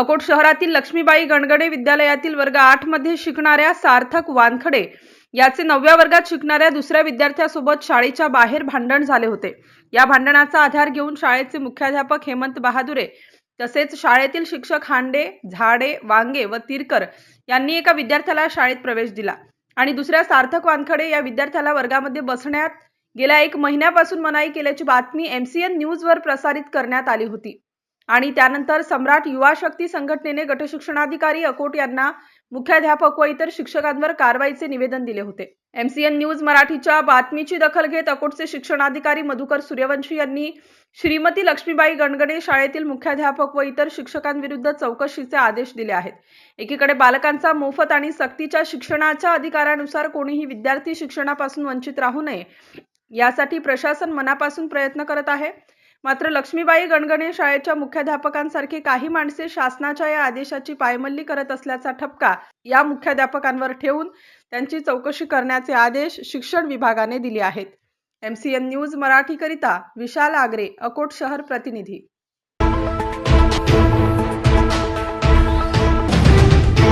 अकोट शहरातील लक्ष्मीबाई गणगडे विद्यालयातील वर्ग आठमध्ये शिकणाऱ्या सार्थक वानखडे याचे नवव्या वर्गात शिकणाऱ्या दुसऱ्या विद्यार्थ्यासोबत शाळेच्या बाहेर भांडण झाले होते. या भांडणाचा आधार घेऊन शाळेचे मुख्याध्यापक हेमंत बहादुरे तसेच शाळेतील शिक्षक हांडे झाडे वांगे व तिरकर यांनी एका विद्यार्थ्याला शाळेत प्रवेश दिला आणि दुसऱ्या सार्थक वानखडे या विद्यार्थ्याला वर्गामध्ये बसण्यात गेल्या एक महिन्यापासून मनाई केल्याची बातमी एमसीएन न्यूजवर प्रसारित करण्यात आली होती. आणि त्यानंतर सम्राट युवा शक्ती संघटनेने गटशिक्षणाधिकारी अकोट यांना मुख्याध्यापक व इतर शिक्षकांवर कारवाईचे निवेदन दिले होते. एमसीएन न्यूज मराठीच्या बातमीची दखल घेत अकोटचे शिक्षणाधिकारी मधुकर सूर्यवंशी यांनी श्रीमती लक्ष्मीबाई गणगडे शाळेतील मुख्याध्यापक व इतर शिक्षकांविरुद्ध चौकशीचे आदेश दिले आहेत. एकीकडे बालकांचा मोफत आणि सक्तीच्या शिक्षणाच्या अधिकारानुसार कोणीही विद्यार्थी शिक्षणापासून वंचित राहू नये यासाठी प्रशासन मनापासून प्रयत्न करत आहे. मात्र लक्ष्मीबाई गणगणे शाळेच्या मुख्याध्यापकांसारखे काही माणसे शासनाच्या या आदेशाची पायमल्ली करत असल्याचा ठपका या मुख्याध्यापकांवर ठेवून त्यांची चौकशी करण्याचे आदेश शिक्षण विभागाने दिले आहेत. एमसीएन न्यूज मराठीकरिता विशाल आगरे अकोट शहर प्रतिनिधी.